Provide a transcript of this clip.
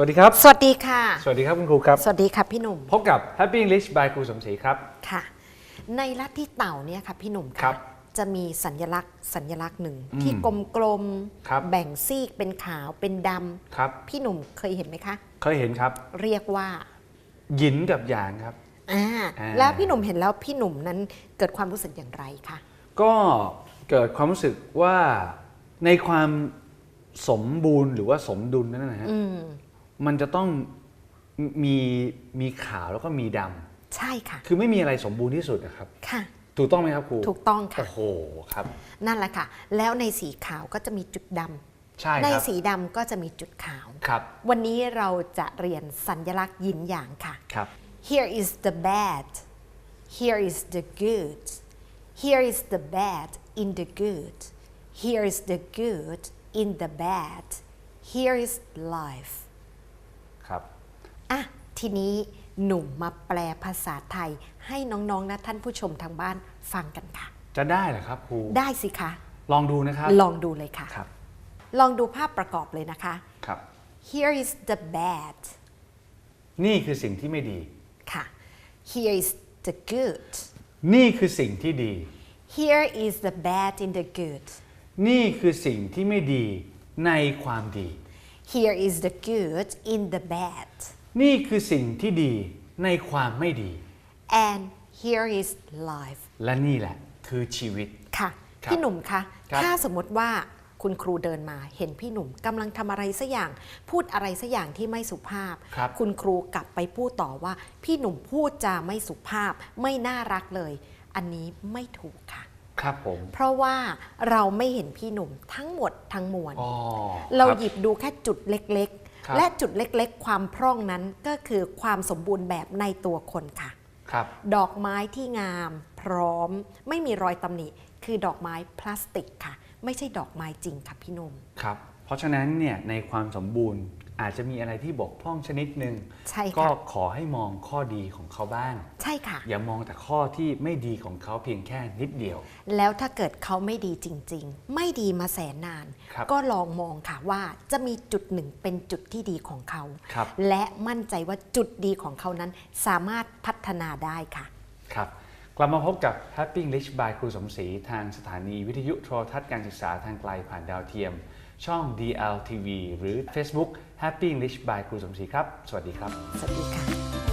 สวัสดีครับ สวัสดีค่ะ สวัสดีครับคุณครูครับ สวัสดีค่ะพี่หนุ่ม พบกับ Happy English by ครูสมศรีครับ ค่ะ ในลัทธิเต่าเนี่ยค่ะพี่หนุ่มครัค่ะบจะมีสัญลักษณ์สัญลักษณ์หนึ่งอืมที่กลมครับๆแบ่งซีกเป็นขาวเป็นดครับำพี่หนุ่มเคยเห็นไหมคะ เคยเห็นครับ เรียกว่าหยินกับหยางครับอ่าอ่า แล้วพี่หนุ่มเห็นแล้วพี่หนุ่มนั้นเกิดความรู้สึกอย่างไรคะ ก็เกิดความรู้สึกว่าในความสมบูรณ์หรือว่าสมดุลนั้นนะฮะอื มมันจะต้องมีมีขาวแล้วก็มีดำใช่ค่ะ คือไม่มีอะไรสมบูรณ์ที่สุดนะครับ ค่ะ ถูกต้องไหมครับครูถูกต้องค่ะ โอ้โหครับ นั่นแหละค่ะ แล้วในสีขาวก็จะมีจุดดใช่ำในครับสีดำก็จะมีจุดขาว ครับวันนี้เราจะเรียนสัญลักษณ์ยินหยางค่ะ ครับ Here is the bad. Here is the good. Here is the bad in the good. Here is the good in the bad. Here is life. ครับอะทีนี้หนุ่มมาแปลภาษาไทยให้น้องๆและท่านผู้ชมทางบ้านฟังกันค่ะ จะได้เหรอครับครูได้สิคะ ลองดูนะครับลองดูเลยค่ะ ครับลองดูภาพประกอบเลยนะคะ ครับ Here is the bad นี่คือสิ่งที่ไม่ดี ค่ะ Here is the good นี่คือสิ่งที่ดี Here is the bad in the good นี่คือสิ่งที่ไม่ดีในความดี Here is the good in the bad นี่คือสิ่งที่ดีในความไม่ดี and here is life และนี่แหละคือชีวิต ค่ะ ครับพี่หนุ่มคะครับ ถ้าสมมติว่าคุณครูเดินมาเห็นพี่หนุ่มกำลังทำอะไรสักอย่าง พูดอะไรสักอย่างที่ไม่สุภาพ ครับณครูกลับไปพูดต่อว่า พี่หนุ่มพูดจาไม่สุภาพ ไม่น่ารักเลย อันนี้ไม่ถูกค่ะ ครับผมเพราะว่าเราไม่เห็นพี่หนุ่มทั้งหมดทั้งมวลอ๋อเราคบหยิบดูแค่จุดเล็กครับๆและจุดเล็กๆ ความพร่องนั้นก็คือความสมบูรณ์แบบในตัวคนค่ะครับดอกไม้ที่งามพร้อมไม่มีรอยตำหนิ คือดอกไม้พลาสติกค่ะ ไม่ใช่ดอกไม้จริงค่ะพี่หนุ่มครับเพราะฉะนั้นเนี่ยในความสมบูรณ์ อาจจะมีอะไรที่บกพร่องชนิดหนึ่งใช่ค่ะก็ขอให้มองข้อดีของเขาบ้าง ใช่ค่ะ อย่ามองแต่ข้อที่ไม่ดีของเขาเพียงแค่นิดเดียว แล้วถ้าเกิดเขาไม่ดีจริง ๆ ไม่ดีมาแสนนาน ครับ ก็ลองมองค่ะว่าจะมีจุดหนึ่งเป็นจุดที่ดีของเขา ครับ และมั่นใจว่าจุดดีของเขานั้นสามารถพัฒนาได้ค่ะ ครับ กลับมาพบกับ Happy English by ครูสมศรีทางสถานีวิทยุโทรทัศน์การศึกษาทางไกลผ่านดาวเทียม ช่อง DLTV หรือ Facebook Happy English by ครูสมศรีครับ สวัสดีครับ สวัสดีค่ะ